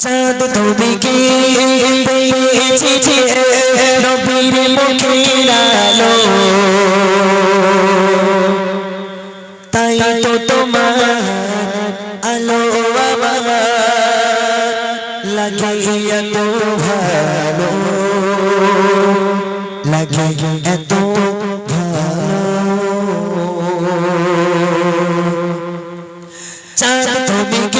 চাঁদ তুমি কি পেয়েছি যে নবীর মুখের তাই তো তোমার আলো আমার লাগে এত ভালো। লাগে এত চাঁদ তুমি কি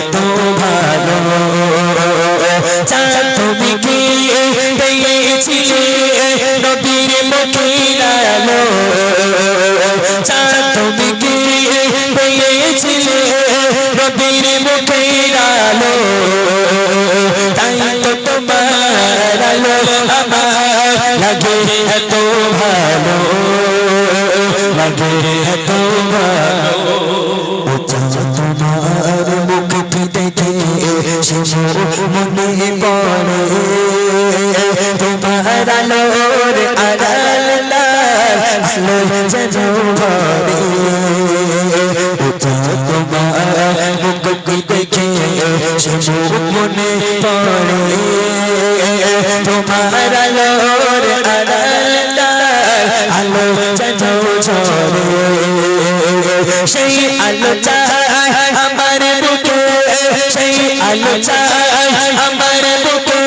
আলো তাই তো তোমার আলো আমার লাগে এত ভালো, লাগে এত ভালো। তোমার মুখটি দেখে মনে পড়ে। তোমার আলো যেন ভরে মোর মনে পড়ে। তোমার আলোর আলো যেন ঝরে। সেই আলো চাই আমার বুকে, সেই আলো চাই আমার বুকে,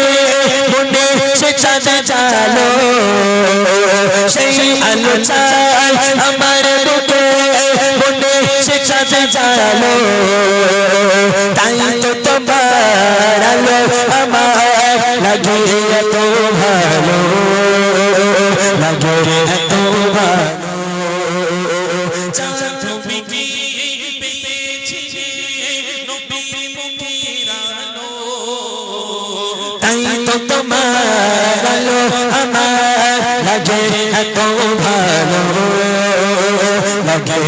মনে সে চাঁদ চালো। সেই আলো চাই আমার চালো। লাগে এত ভালো তাই তো তোমার আলো আমার লাগে এত ভালো লাগে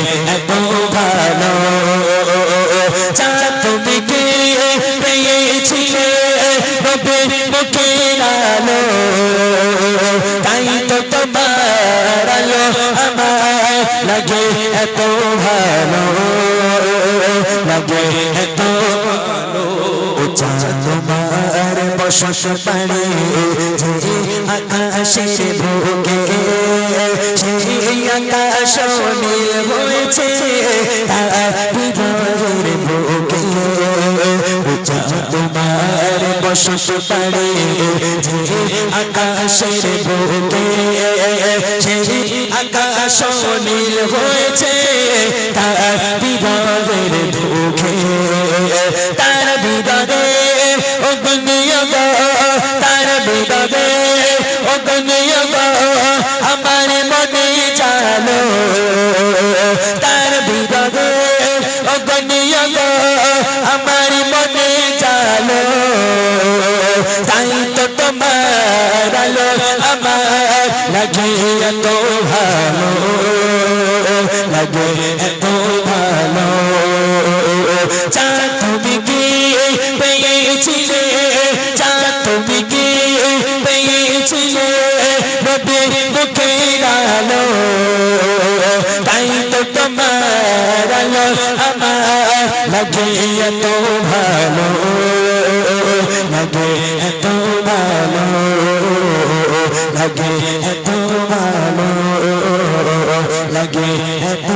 লাগে এত ভালো, লাগে এত তোমার বসস পারে যে আকাশের ভোগে সেই আকাশ নীল হয়েছে, তার বসত পারে যে আকাশের ভোগে সেই আকাশ নীল হয়েছে তার লাগে এত ভালো লাগে এত ভালো চাঁদ লাগে এত